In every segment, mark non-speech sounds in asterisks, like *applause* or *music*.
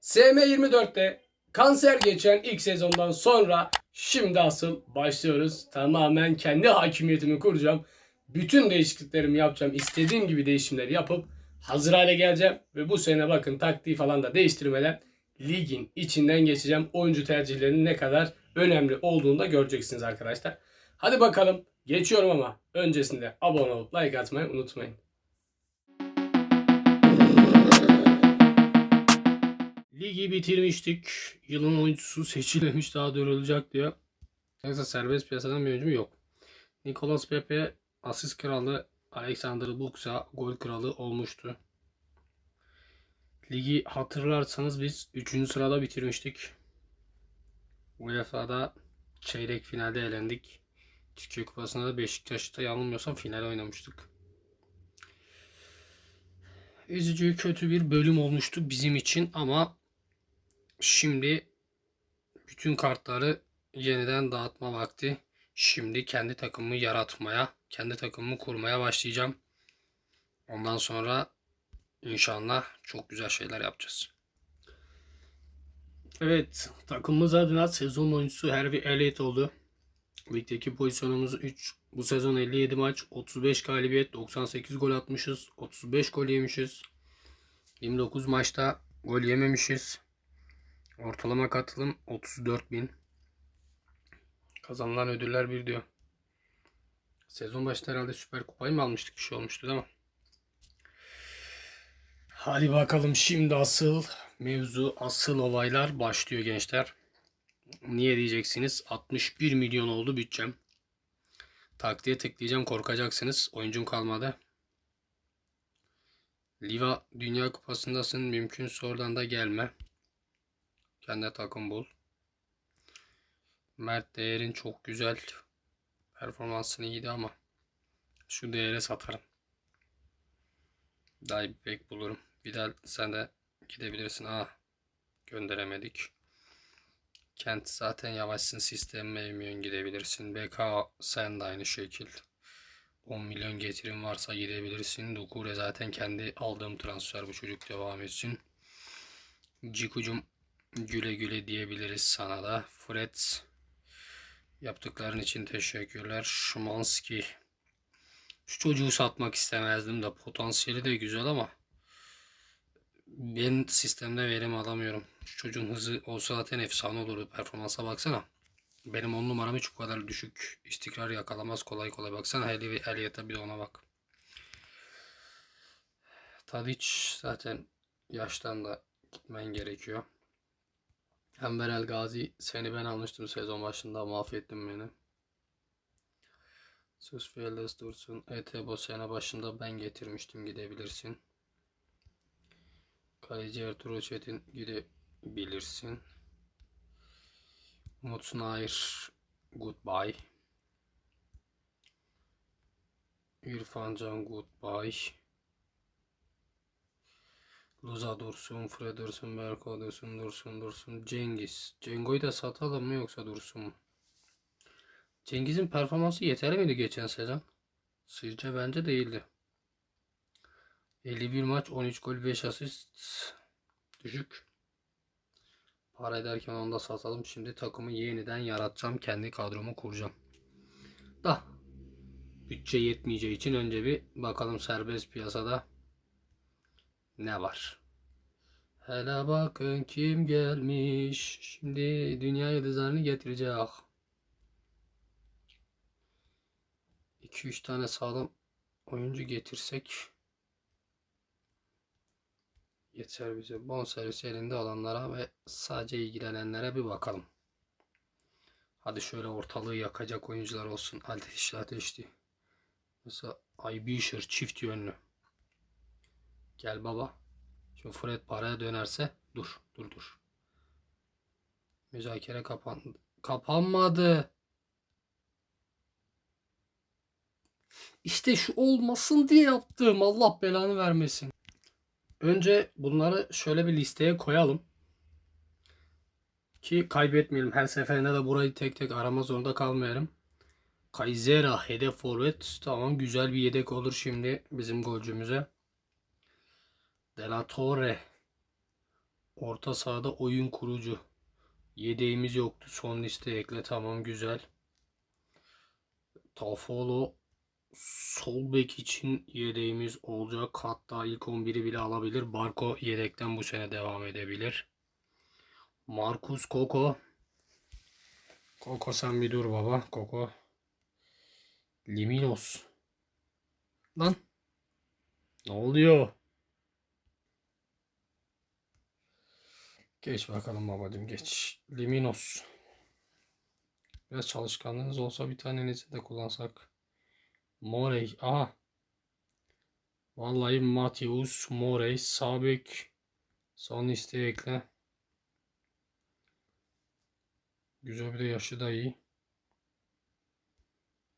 SM24'te kanser geçen ilk sezondan sonra şimdi asıl başlıyoruz. Tamamen kendi hakimiyetimi kuracağım. Bütün değişikliklerimi yapacağım. İstediğim gibi değişimleri yapıp hazır hale geleceğim. Ve bu sene bakın taktiği falan da değiştirmeden ligin içinden geçeceğim. Oyuncu tercihlerinin ne kadar önemli olduğunu da göreceksiniz arkadaşlar. Hadi bakalım geçiyorum ama öncesinde abone olup like atmayı unutmayın. Ligi bitirmiştik. Yılın oyuncusu seçilmemiş daha duyurulacak diyor. Yoksa serbest piyasadan bir oyuncu mu? Yok. Nicolas Pepe asist kralı, Alexander Buksa gol kralı olmuştu. Ligi hatırlarsanız biz 3. sırada bitirmiştik. UEFA'da çeyrek finalde elendik. Türkiye Kupası'nda da Beşiktaş'ta yanılmıyorsam final oynamıştık. Üzücü kötü bir bölüm olmuştu bizim için ama şimdi bütün kartları yeniden dağıtma vakti. Şimdi kendi takımımı yaratmaya, kendi takımımı kurmaya başlayacağım. Ondan sonra inşallah çok güzel şeyler yapacağız. Evet, takımımız adına sezon oyuncusu Harvey Elliott oldu. Ligdeki pozisyonumuz 3. Bu sezon 57 maç, 35 galibiyet, 98 gol atmışız, 35 gol yemişiz. 29 maçta gol yememişiz. Ortalama katılım 34 bin. Kazanılan ödüller bir diyor. Sezon başında herhalde Süper Kupayı mı almıştık bir şey olmuştu değil mi? Hadi bakalım şimdi asıl mevzu, asıl olaylar başlıyor gençler. Niye diyeceksiniz? 61 milyon oldu bütçem. Taktiğe tıklayacağım korkacaksınız. Oyuncum kalmadı. Liva Dünya Kupası'ndasın. Mümkünse oradan da gelme. Kendi takım bul. Mert değerin çok güzel. Performansın iyiydi ama şu değere satarım. Daha iyi bir bek bulurum. Vidal sen de gidebilirsin. Aa gönderemedik. Kent zaten yavaşsın sistem mevmiyon gidebilirsin. BK sen de aynı şekil. 10 milyon getirim varsa gidebilirsin. Dokure zaten kendi aldığım transfer bu çocuk devam etsin. Cikucum güle güle diyebiliriz sana da. Fred yaptıkların için teşekkürler. Şumanski şu çocuğu satmak istemezdim de potansiyeli de güzel ama ben sistemde verim alamıyorum. Şu çocuğun hızı olsa zaten efsane olurdu. Performansa baksana. Benim on numaram hiç bu kadar düşük istikrar yakalamaz kolay kolay. Baksana Heli ve Elliot'a bir de ona bak. Tadic zaten yaştan da gitmen gerekiyor. Enver El Gazi seni ben almıştım sezon başında mahvettin beni. Sus Fearless dursun. Etebo sene başında ben getirmiştim gidebilirsin. Kaleci Ertuğrul Çetin gidebilirsin. Umut Nair goodbye. İrfan Can goodbye. Luza Dursun, Fred Dursun, Berko Dursun, Dursun, Dursun, Cengiz. Cengo'yu da satalım mı yoksa Dursun mu? Cengiz'in performansı yeterli miydi geçen sezon? Sizce bence değildi. 51 maç, 13 gol, 5 asist. Düşük. Para ederken onu da satalım. Şimdi takımı yeniden yaratacağım. Kendi kadromu kuracağım. Da bütçe yetmeyeceği için önce bir bakalım serbest piyasada ne var. Hele bakın kim gelmiş. Şimdi dünya yıldızlarını getirecek. 2-3 tane sağlam oyuncu getirsek yeter bize. Bonservis elinde olanlara ve sadece ilgilenenlere bir bakalım. Hadi şöyle ortalığı yakacak oyuncular olsun. Ateşli ateşli. Mesela Aybişir çift yönlü. Gel baba. Şimdi Fred paraya dönerse dur dur dur. Müzakere kapandı. Kapanmadı. İşte şu olmasın diye yaptım. Allah belanı vermesin. Önce bunları şöyle bir listeye koyalım. Ki kaybetmeyelim. Her seferinde de burayı tek tek arama zorunda kalmayalım. Kaysera hedef forvet. Tamam güzel bir yedek olur şimdi bizim golcümüze. De La Torre. Orta sahada oyun kurucu. Yedeğimiz yoktu. Son liste ekle. Tamam güzel. Tafolo sol bek için yedeğimiz olacak. Hatta ilk 11'i bile alabilir. Barco yedekten bu sene devam edebilir. Marcus Koko. Koko sen bir dur baba. Koko. Liminos. Lan. Ne oluyor? Geç bakalım babacım geç. Liminos. Biraz çalışkanlığınız olsa bir tanenizi de kullansak. Morey. Aha. Vallahi Mateus Morey. Sabek. Son listeye ekle. Güzel bir de yaşı da iyi.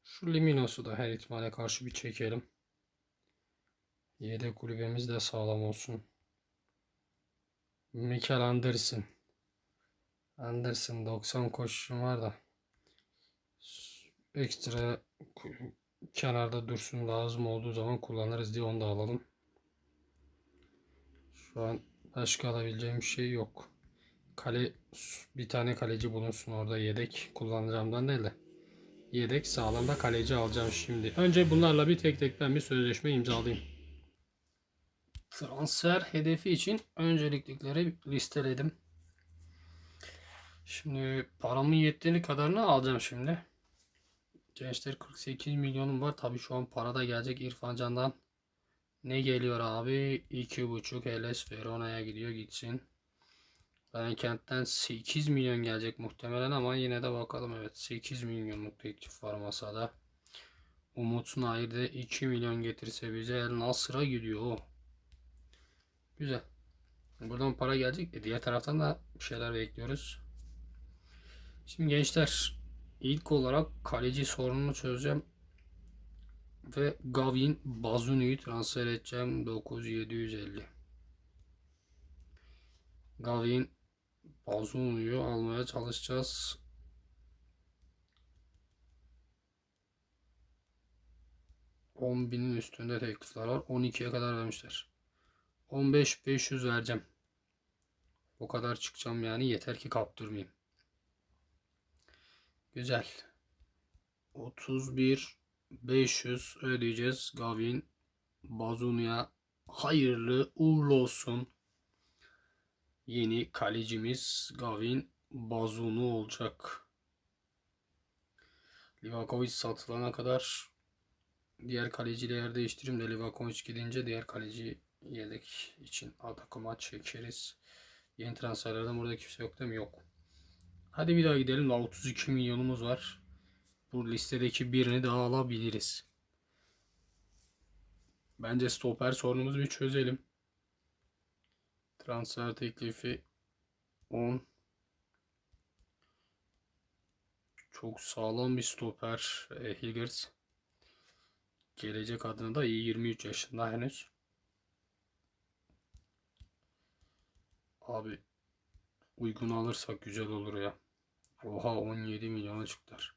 Şu Liminos'u da her ihtimale karşı bir çekelim. Yedek kulübemiz de sağlam olsun. Mikel Anderson. Anderson 90 koşuşum var da. Ekstra kenarda dursun lazım olduğu zaman kullanırız diye onu da alalım. Şu an başka alabileceğim bir şey yok. Kale bir tane kaleci bulunsun orada yedek kullanacağımdan değil de. Yedek sağlam da kaleci alacağım şimdi. Önce bunlarla bir tek tek ben bir sözleşme imzalayayım. Transfer hedefi için önceliklikleri listeledim. Şimdi paramın yettiğini kadarını alacağım şimdi. Gençler 48 milyonum var. Tabii şu an para da gelecek İrfan Can'dan. Ne geliyor abi? 2.5 Hellas Verona'ya gidiyor gitsin. Ben kentten 8 milyon gelecek muhtemelen ama yine de bakalım evet 8 milyonluk teklif var masada. Umut Nayir de 2 milyon getirse bize El Nasır'a gidiyor. Güzel. Buradan para gelecek. E, diğer taraftan da bir şeyler bekliyoruz. Şimdi gençler ilk olarak kaleci sorununu çözeceğim. Ve Gavin Bazuni'yi transfer edeceğim. 9750. Gavin Bazuni'yi almaya çalışacağız. Binin üstünde teklifler var. 12'ye kadar vermişler. 15 500 vereceğim. O kadar çıkacağım yani yeter ki kaptırmayayım. Güzel. 31 500 ödeyeceğiz. Gavin Bazunu'ya hayırlı uğurlu olsun. Yeni kalecimiz Gavin Bazunu olacak. Livakovic satılana kadar diğer kaleciyle yer değiştiririm de Livakovic gidince diğer kaleci yedek için takıma çekeriz. Yeni transferlerden burada kimse yok değil mi? Yok. Hadi bir daha gidelim. Daha 32 milyonumuz var. Bu listedeki birini daha alabiliriz. Bence stoper sorunumuzu bir çözelim. Transfer teklifi 10. Çok sağlam bir stoper e, Hilgers. Gelecek adına da iyi 23 yaşında henüz. Abi uygun alırsak güzel olur ya. Oha 17 milyona çıktılar.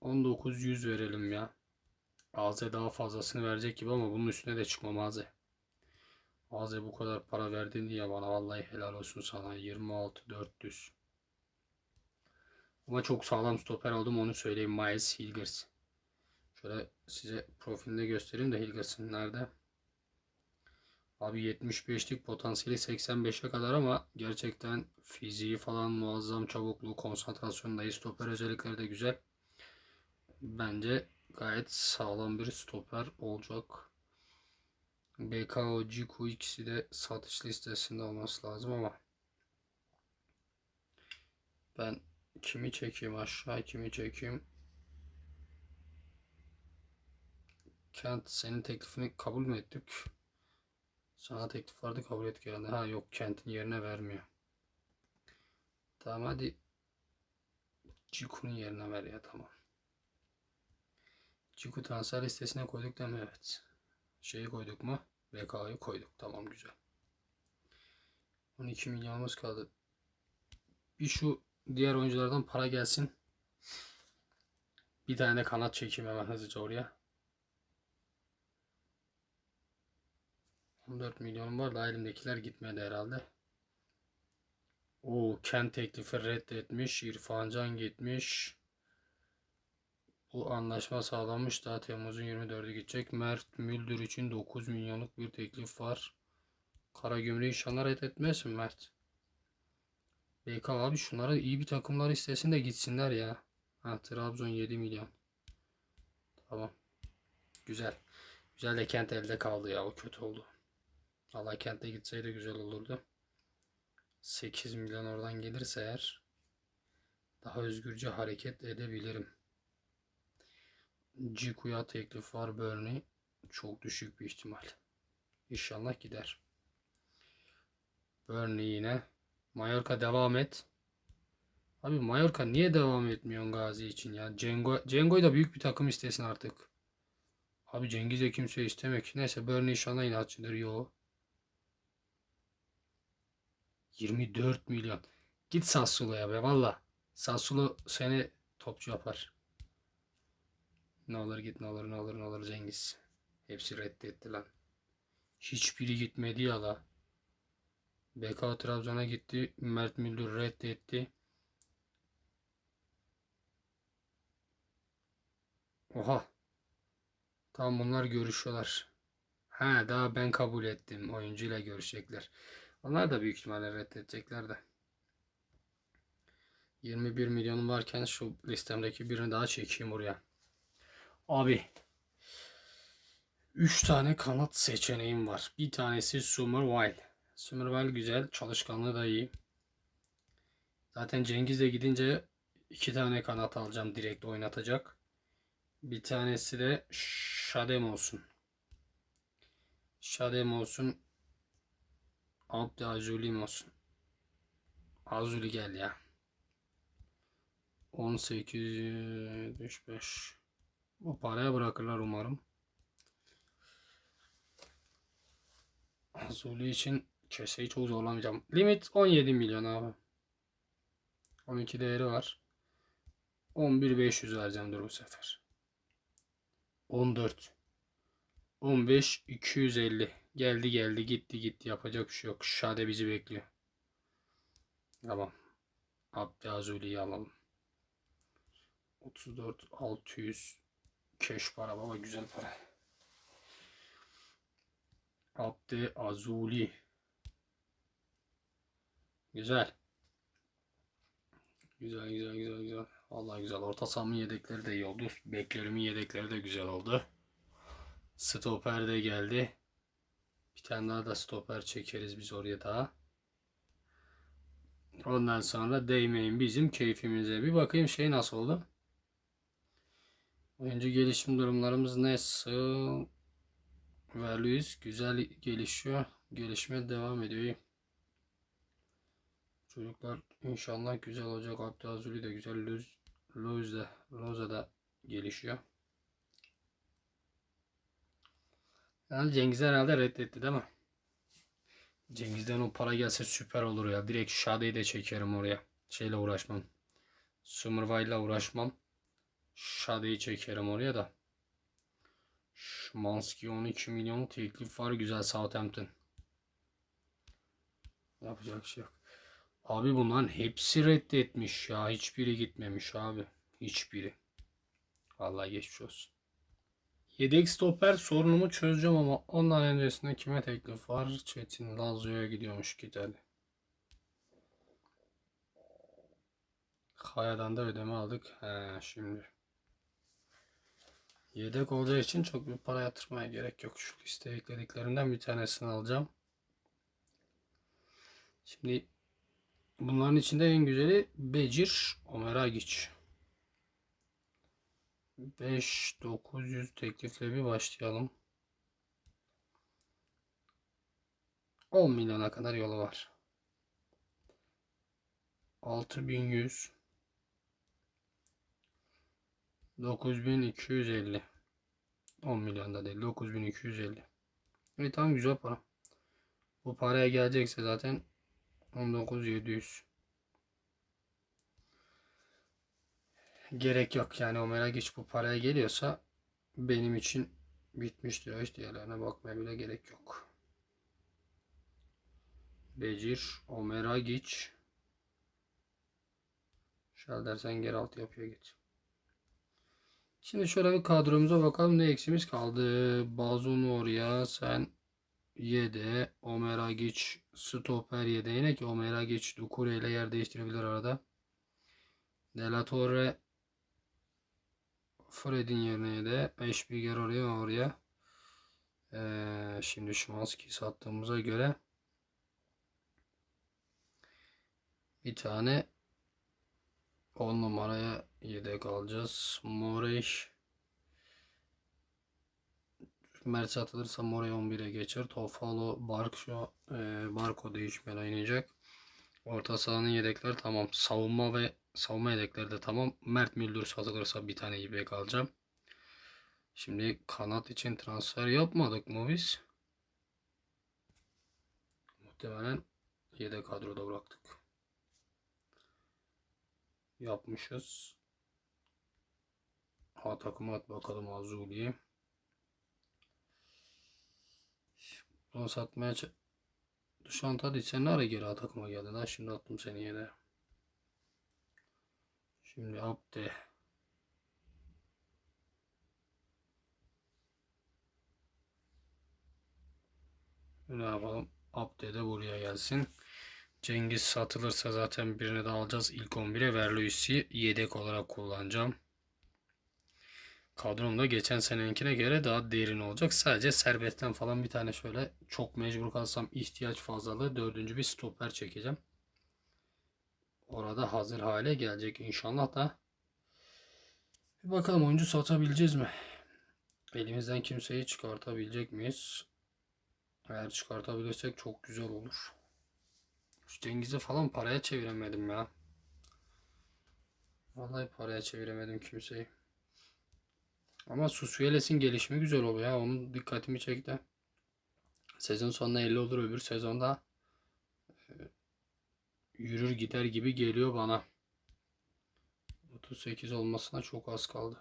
19 100 verelim ya. Aze daha fazlasını verecek gibi ama bunun üstüne de çıkmam Aze. Aze bu kadar para verdin diye bana vallahi helal olsun sana. 26 400. Ama çok sağlam stoper oldum onu söyleyeyim. Miles Hilgers. Şöyle size profilinde göstereyim de Hilgers'ın nerede? Abi 75'lik potansiyeli 85'e kadar ama gerçekten fiziği falan muazzam çabukluğu, konsantrasyonu stoper özellikleri de güzel. Bence gayet sağlam bir stoper olacak. BKO, Ciku ikisi de satış listesinde olması lazım ama ben kimi çekeyim aşağı kimi çekeyim Kent senin teklifini kabul mü ettik? Sana teklif vardı kabul et geldi. Ha yok Kent'in yerine vermiyor. Tamam hadi Ciku'nun yerine ver ya tamam. Ciku transfer listesine koyduk değil mi? Evet. Şeyi koyduk mu? VK'yı koyduk. Tamam güzel. 12 milyonumuz kaldı. Bir şu diğer oyunculardan para gelsin. Bir tane de kanat çekeyim hemen hızlıca oraya. 14 milyonum var da elimdekiler gitmedi herhalde. O Kent teklifi reddetmiş. İrfan Can gitmiş. Bu anlaşma sağlanmış. Daha Temmuz'un 24'ü gidecek. Mert Müldür için 9 milyonluk bir teklif var. Karagümrük inşallah reddetmezsin Mert. BK abi şunlara iyi bir takımlar istesin de gitsinler ya. Ha Trabzon 7 milyon. Tamam. Güzel. Güzel de Kent elde kaldı ya. O kötü oldu. Allah Kent'e gitseydi güzel olurdu. 8 milyon oradan gelirse eğer daha özgürce hareket edebilirim. Ciku'ya teklif var Burnley. Çok düşük bir ihtimal. İnşallah gider. Burnley yine. Mallorca devam et. Abi Mallorca niye devam etmiyorsun Gazi için ya? Cengo, Cengo'yu da büyük bir takım istesin artık. Abi Cengiz de kimse istemek. Neyse Burnley inşallah inatçıdır. Yo. 24 milyon. Git Sassuolo'ya be valla. Sassuolo seni topçu yapar. Ne olur git ne olur ne olur ne olur Cengiz. Hepsi reddetti lan. Hiçbiri gitmedi ya la. BK Trabzon'a gitti. Mert Müldür reddetti. Oha. Tamam bunlar görüşüyorlar. Ha daha ben kabul ettim. Oyuncuyla görüşecekler. Onlar da büyük ihtimalle reddedecekler de. 21 milyonum varken şu listemdeki birini daha çekeyim oraya. Abi 3 tane kanat seçeneğim var. Bir tanesi Summerville. Summerville güzel. Çalışkanlığı da iyi. Zaten Cengiz'le gidince iki tane kanat alacağım. Direkt oynatacak. Bir tanesi de Şadem olsun. Şadem olsun. Abdi Azulim olsun. Azuli gel ya. 1875. O paraya bırakırlar umarım. Azuli için keseyi çok zorlamayacağım. Limit 17 milyon abi. 12 değeri var. 11500 vereceğim dur bu sefer. 14. 15 250. Geldi geldi gitti gitti yapacak bir şey yok. Şade bizi bekliyor. Tamam. Abdi Azuli'yi alalım. 34 600 keş para baba güzel para. Abdi Azuli. Güzel. Güzel güzel güzel güzel. Vallahi güzel. Orta sahamın yedekleri de iyi oldu. Beklerimin yedekleri de güzel oldu. Stoper de geldi. Bir tane daha da stoper çekeriz biz oraya daha. Ondan sonra değmeyin bizim keyfimize. Bir bakayım şey nasıl oldu. Oyuncu gelişim durumlarımız nasıl? Values güzel gelişiyor. Gelişme devam ediyor. Çocuklar inşallah güzel olacak. Abdülazuli de güzel. Luz de, Loza da gelişiyor. Yani Cengiz herhalde reddetti değil mi? Cengiz'den o para gelse süper olur ya. Direkt Şade'yi de çekerim oraya. Şeyle uğraşmam. Summerville'la uğraşmam. Şade'yi çekerim oraya da. Şmanski 12 milyon teklif var. Güzel Southampton. Yapacak şey yok. Abi bunların hepsi reddetmiş ya. Hiçbiri gitmemiş abi. Hiçbiri. Vallahi geçmiş olsun. Yedek stoper sorunumu çözeceğim ama ondan öncesinde kime teklif var? Çetin Lazio'ya gidiyormuş gidelim. Kaya'dan da ödeme aldık. He şimdi. Yedek olacağı için çok bir para yatırmaya gerek yok. Şu listeye eklediklerimden bir tanesini alacağım. Şimdi bunların içinde en güzeli Becir Omeragic. 5900 teklifle bir başlayalım. 10 milyona kadar yolu var. 6100 9250 10 milyonda değil 9250 Evet tamam güzel para. Bu paraya gelecekse zaten 19700 gerek yok yani Omega geç bu paraya geliyorsa benim için bitmiştir. Hiç diğerlerine bakmaya bile gerek yok. Becir, Omera Giç Şöyle dersen geri alt yapıyor geç. Şimdi şöyle bir kadromuza bakalım ne eksimiz kaldı. Bazunu oraya sen Yede, Omera geç, stoper yede. Yine ki Omera geç Dukure ile yer değiştirebilir arada. De La Torre Fred'in yerine de Eşbiger oraya oraya. Ee, şimdi Şimanski'yi sattığımıza göre bir tane 10 numaraya yedek alacağız. Moreş Mert satılırsa Morey 11'e geçer. Tofalo Bark e, Barko değişmeli oynayacak. Orta sahanın yedekler tamam. Savunma ve savunma yedekleri de tamam. Mert Müldür satılırsa bir tane yedek alacağım. Şimdi kanat için transfer yapmadık mı biz? Muhtemelen yedek kadroda bıraktık. Yapmışız. A takıma at bakalım Azuli'ye. Bunu satmaya an hadi sen ne ara geri A takıma geldin ha? Şimdi attım seni yere. Şimdi Abde. Ne yapalım? Abde de buraya gelsin. Cengiz satılırsa zaten birini de alacağız. İlk 11'e Verluis'i yedek olarak kullanacağım. Kadrom da geçen seneninkine göre daha derin olacak. Sadece serbestten falan bir tane şöyle çok mecbur kalsam ihtiyaç fazlalığı dördüncü bir stoper çekeceğim. Orada hazır hale gelecek inşallah da. Bir bakalım oyuncu satabileceğiz mi? Elimizden kimseyi çıkartabilecek miyiz? Eğer çıkartabilirsek çok güzel olur. Şu Cengiz'i falan paraya çeviremedim ya. Vallahi paraya çeviremedim kimseyi. Ama Susueles'in gelişimi güzel oluyor ya. Onun dikkatimi çekti. Sezon sonunda 50 olur öbür sezonda e, yürür gider gibi geliyor bana. 38 olmasına çok az kaldı.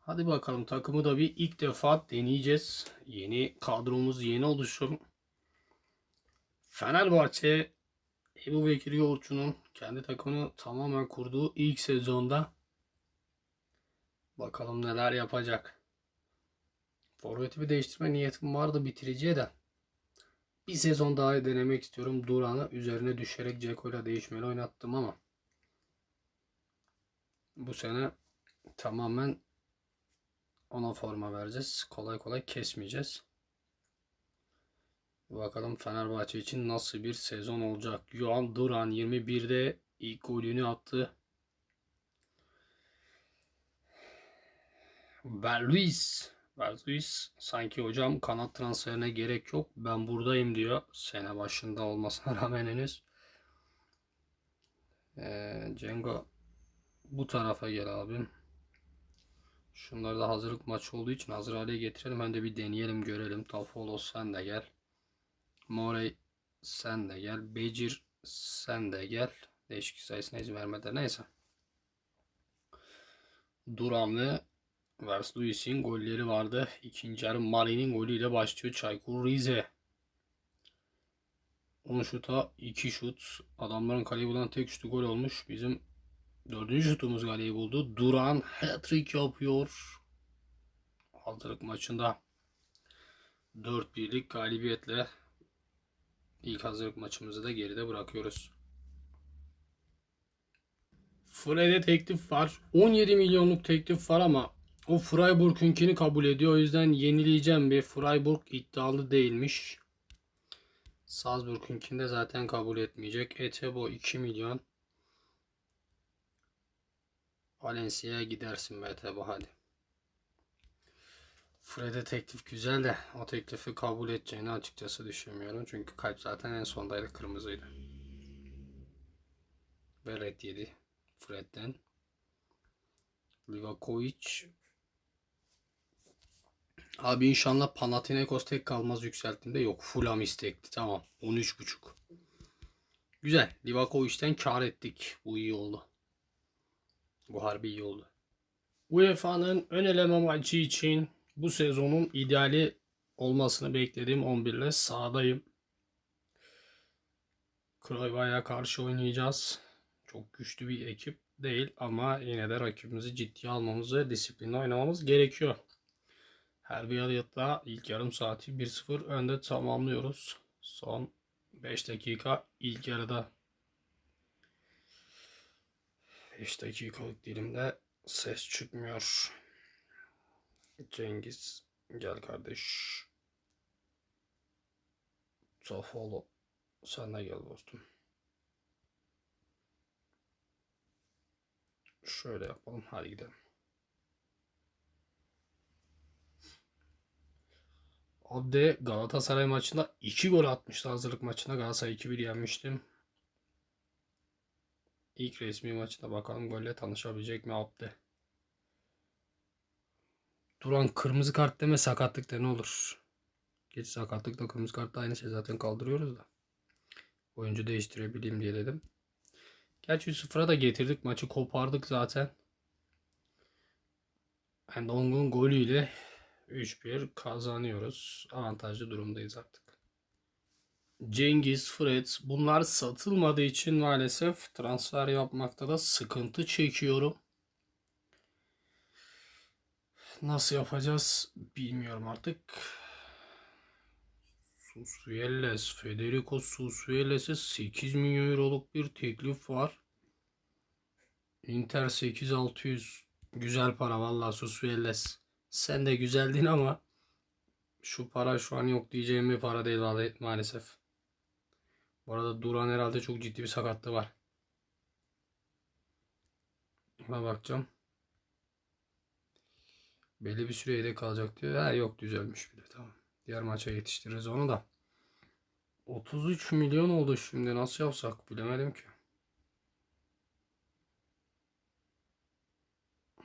Hadi bakalım takımı da bir ilk defa deneyeceğiz. Yeni kadromuz yeni oluşum. Fenerbahçe Ebu Bekir Yoğurtçu'nun kendi takımını tamamen kurduğu ilk sezonda bakalım neler yapacak. Forvet'i bir değiştirme niyetim vardı bitiriciye de. Bir sezon daha denemek istiyorum. Duran'ı üzerine düşerek Ceko'yla değişmeli oynattım ama bu sene tamamen ona forma vereceğiz. Kolay kolay kesmeyeceğiz. Bakalım Fenerbahçe için nasıl bir sezon olacak. Yohan Duran 21'de ilk golünü attı. Berluis. Berluis sanki hocam kanat transferine gerek yok. Ben buradayım diyor. Sene başında olmasına *laughs* rağmen henüz. Ee, Cengo bu tarafa gel abim. Şunları da hazırlık maçı olduğu için hazır hale getirelim. Hem de bir deneyelim görelim. Tafolos sen de gel. Morey sen de gel. Becir sen de gel. Değişik sayısına izin vermeden neyse. Duran ve Vers Luis'in golleri vardı. İkinci yarı Mari'nin golüyle başlıyor. Çaykur Rize. 10 şuta 2 şut. Adamların kaleyi bulan tek şutu gol olmuş. Bizim dördüncü şutumuz kaleyi buldu. Duran hat-trick yapıyor. Hazırlık maçında 4-1'lik galibiyetle ilk hazırlık maçımızı da geride bırakıyoruz. Fred'e teklif var. 17 milyonluk teklif var ama o Freiburg'unkini kabul ediyor. O yüzden yenileyeceğim bir. Freiburg iddialı değilmiş. Salzburg'unkini de zaten kabul etmeyecek. Etebo 2 milyon. Valencia'ya gidersin be Etebo hadi. Fred'e teklif güzel de o teklifi kabul edeceğini açıkçası düşünmüyorum. Çünkü kalp zaten en sondaydı kırmızıydı. Ve red yedi Fred'den. Livakovic Abi inşallah Panathinaikos tek kalmaz yükselttiğimde yok. Fulham istekli. Tamam. 13.5. Güzel. Livakovic'ten kar ettik. Bu iyi oldu. Bu harbi iyi oldu. UEFA'nın ön eleme maçı için bu sezonun ideali olmasını beklediğim 11 ile sahadayım. Cruyff'a karşı oynayacağız. Çok güçlü bir ekip değil ama yine de rakibimizi ciddiye almamız ve disiplinli oynamamız gerekiyor. Her ilk yarım saati 1-0 önde tamamlıyoruz. Son 5 dakika ilk yarıda 5 dakikalık dilimde ses çıkmıyor. Cengiz gel kardeş. Safolo sen de gel dostum. Şöyle yapalım. Hadi gidelim. Abde Galatasaray maçında 2 gol atmıştı hazırlık maçında. Galatasaray 2-1 yenmiştim. İlk resmi maçında bakalım golle tanışabilecek mi Abde? Duran kırmızı kart deme sakatlık de ne olur. Geç sakatlıkla kırmızı kart aynı şey zaten kaldırıyoruz da. Oyuncu değiştirebileyim diye dedim. Gerçi 3-0'a da getirdik. Maçı kopardık zaten. Endong'un golüyle 3-1 kazanıyoruz. Avantajlı durumdayız artık. Cengiz, Fred bunlar satılmadığı için maalesef transfer yapmakta da sıkıntı çekiyorum. Nasıl yapacağız bilmiyorum artık. Susuelles, Federico Susuelles'e 8 milyon euroluk bir teklif var. Inter 8600 güzel para vallahi Susuelles. Sen de güzeldin ama şu para şu an yok diyeceğim bir para değil maalesef. Bu arada Duran herhalde çok ciddi bir sakatlığı var. Ona bakacağım. Belli bir süre yedek kalacak diyor. Ha yok düzelmiş bile tamam. Diğer maça yetiştiririz onu da. 33 milyon oldu şimdi. Nasıl yapsak bilemedim ki.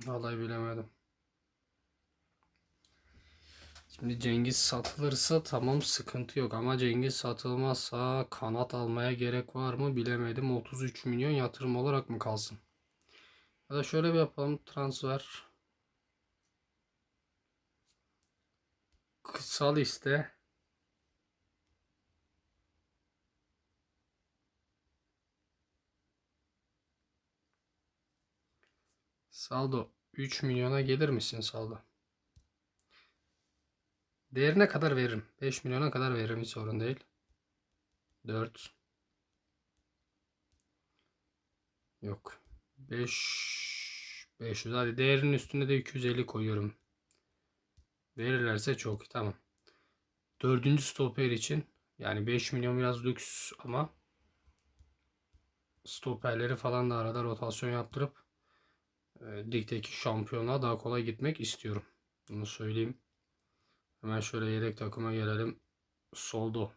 Vallahi bilemedim. Şimdi Cengiz satılırsa tamam sıkıntı yok ama Cengiz satılmazsa kanat almaya gerek var mı bilemedim. 33 milyon yatırım olarak mı kalsın? Ya da şöyle bir yapalım transfer. Kısa liste. Saldo 3 milyona gelir misin saldo? Değerine kadar veririm. 5 milyona kadar veririm hiç sorun değil. 4 Yok. 5 500 hadi değerinin üstünde de 250 koyuyorum. Verirlerse çok tamam. Dördüncü stoper için yani 5 milyon biraz lüks ama stoperleri falan da arada rotasyon yaptırıp e, ligdeki şampiyonluğa daha kolay gitmek istiyorum. Bunu söyleyeyim. Hemen şöyle yedek takıma gelelim. Soldo.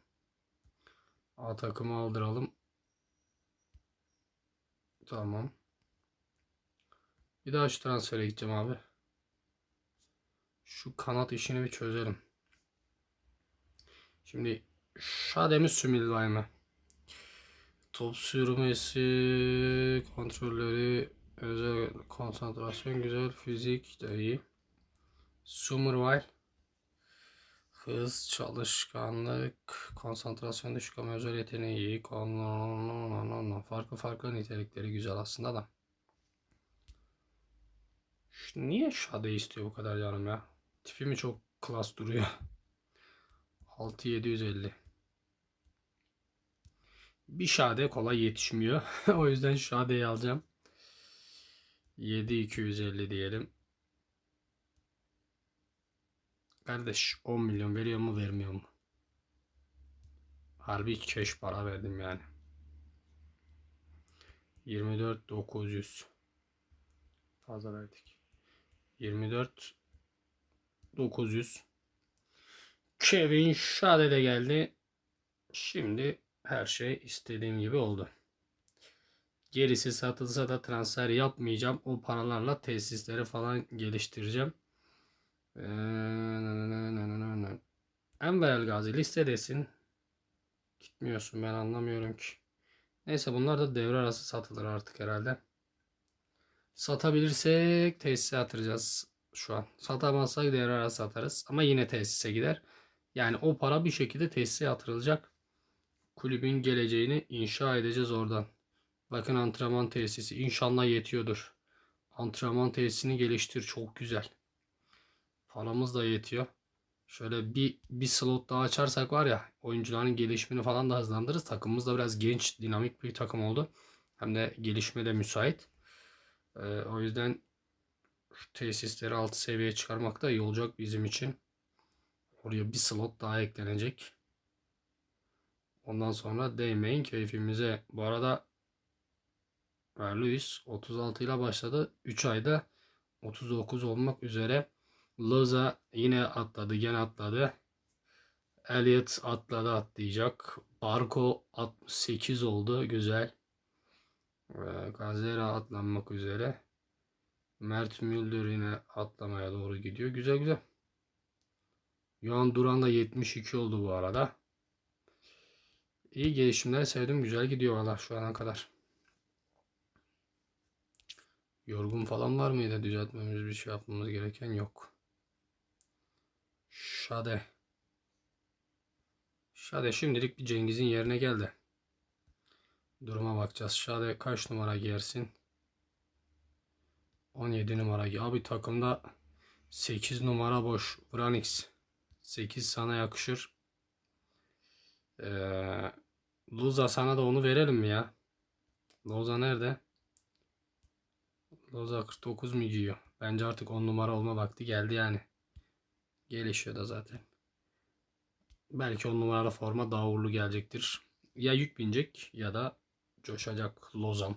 A takımı aldıralım. Tamam. Bir daha şu transfere gideceğim abi. Şu kanat işini bir çözelim. Şimdi Şadem'i Sümilvay Top sürmesi, kontrolleri, özel konsantrasyon, güzel fizik de iyi. Summerville Hız, çalışkanlık, konsantrasyon düşük ama özel yeteneği iyi. Farklı farklı nitelikleri güzel aslında da. Niye Şade istiyor bu kadar canım ya? Tipi mi çok klas duruyor? *laughs* 6750. Bir Şade kolay yetişmiyor. *laughs* o yüzden Şade'yi alacağım. 7250 diyelim. Kardeş 10 milyon veriyor mu vermiyor mu? Harbi keş para verdim yani. 24 900 fazla verdik. 24 900 Kevin Schade de geldi. Şimdi her şey istediğim gibi oldu. Gerisi satılsa da transfer yapmayacağım. O paralarla tesisleri falan geliştireceğim. Ee, Enver El Gazi listedesin. Gitmiyorsun ben anlamıyorum ki. Neyse bunlar da devre arası satılır artık herhalde. Satabilirsek tesise atacağız şu an. Satamazsak devre arası satarız. Ama yine tesise gider. Yani o para bir şekilde tesise yatırılacak. Kulübün geleceğini inşa edeceğiz oradan. Bakın antrenman tesisi. İnşallah yetiyordur. Antrenman tesisini geliştir. Çok güzel. Paramız da yetiyor. Şöyle bir bir slot daha açarsak var ya oyuncuların gelişimini falan da hızlandırırız. Takımımız da biraz genç, dinamik bir takım oldu. Hem de gelişme de müsait. Ee, o yüzden tesisleri alt seviyeye çıkarmak da iyi olacak bizim için. Oraya bir slot daha eklenecek. Ondan sonra değmeyin keyfimize. Bu arada Luis 36 ile başladı. 3 ayda 39 olmak üzere. Loza yine atladı. Gene atladı. Elliot atladı atlayacak. Barco 68 oldu. Güzel. Gazera atlanmak üzere. Mert Müldür yine atlamaya doğru gidiyor. Güzel güzel. Yohan Duran da 72 oldu bu arada. İyi gelişimler sevdim. Güzel gidiyor valla şu ana kadar. Yorgun falan var mıydı? Düzeltmemiz bir şey yapmamız gereken yok. Şade. Şade şimdilik bir Cengiz'in yerine geldi. Duruma bakacağız. Şade kaç numara giyersin? 17 numara giy. Abi takımda 8 numara boş. Branix. 8 sana yakışır. Ee, Luza sana da onu verelim mi ya? Luza nerede? Loza 49 mu giyiyor? Bence artık 10 numara olma vakti geldi yani. Gelişiyor da zaten. Belki 10 numaralı forma daha uğurlu gelecektir. Ya yük binecek ya da coşacak Lozan.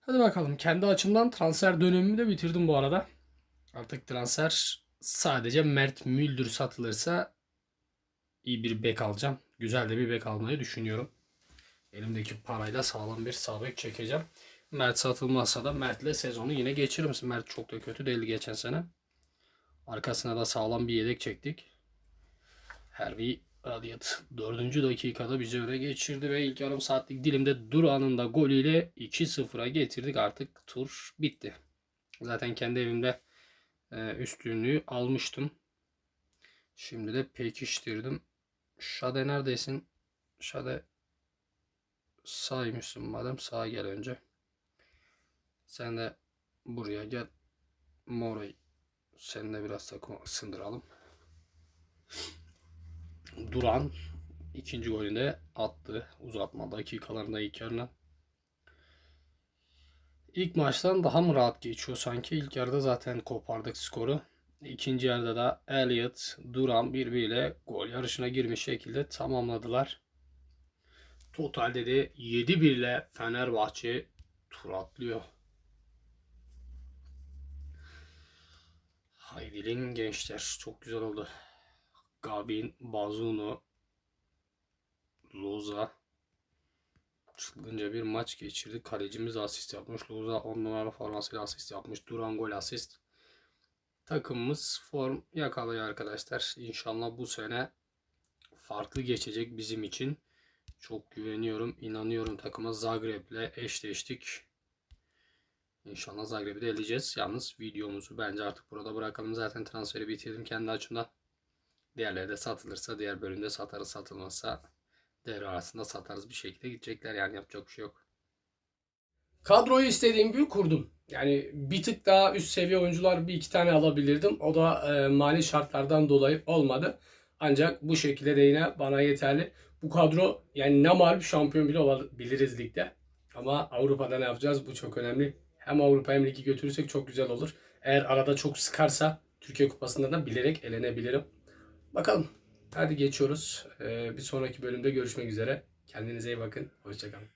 Hadi bakalım. Kendi açımdan transfer dönemimi de bitirdim bu arada. Artık transfer sadece Mert Müldür satılırsa iyi bir bek alacağım. Güzel de bir bek almayı düşünüyorum. Elimdeki parayla sağlam bir sağ bek çekeceğim. Mert satılmazsa da Mert'le sezonu yine geçirir Mert çok da kötü değildi geçen sene. Arkasına da sağlam bir yedek çektik. Harvey Elliott 4. dakikada bizi öne geçirdi ve ilk yarım saatlik dilimde Duran'ın da golüyle 2-0'a getirdik. Artık tur bitti. Zaten kendi evimde e, üstünlüğü almıştım. Şimdi de pekiştirdim. Şade neredesin? Şade saymışsın madem sağa gel önce. Sen de buraya gel. Mora'yı seninle biraz takım ısındıralım. Duran ikinci golünde attı. Uzatma dakikalarında ilk yarına. İlk maçtan daha mı rahat geçiyor sanki? İlk yarıda zaten kopardık skoru. İkinci yarıda da Elliot, Duran birbiriyle gol yarışına girmiş şekilde tamamladılar. Totalde de 7-1 ile Fenerbahçe tur atlıyor. Haydil'in gençler çok güzel oldu. Gabin, Bazuno, Loza çılgınca bir maç geçirdi. Kalecimiz asist yapmış. Loza 10 numara formasıyla asist yapmış. Duran gol asist. Takımımız form yakalıyor arkadaşlar. İnşallah bu sene farklı geçecek bizim için. Çok güveniyorum, inanıyorum takıma Zagreb'le eşleştik. İnşallah Zagreb'i de eleyeceğiz. Yalnız videomuzu bence artık burada bırakalım. Zaten transferi bitirdim kendi açımdan. Diğerleri de satılırsa diğer bölümde satarız satılmazsa devre arasında satarız bir şekilde gidecekler yani yapacak bir şey yok. Kadroyu istediğim gibi kurdum. Yani bir tık daha üst seviye oyuncular bir iki tane alabilirdim. O da e, mali şartlardan dolayı olmadı. Ancak bu şekilde de yine bana yeterli. Bu kadro yani ne mal şampiyon bile olabiliriz ligde. Ama Avrupa'da ne yapacağız? Bu çok önemli. Hem Avrupa hem ligi götürürsek çok güzel olur. Eğer arada çok sıkarsa Türkiye Kupası'nda da bilerek elenebilirim. Bakalım. Hadi geçiyoruz. Ee, bir sonraki bölümde görüşmek üzere. Kendinize iyi bakın. Hoşçakalın.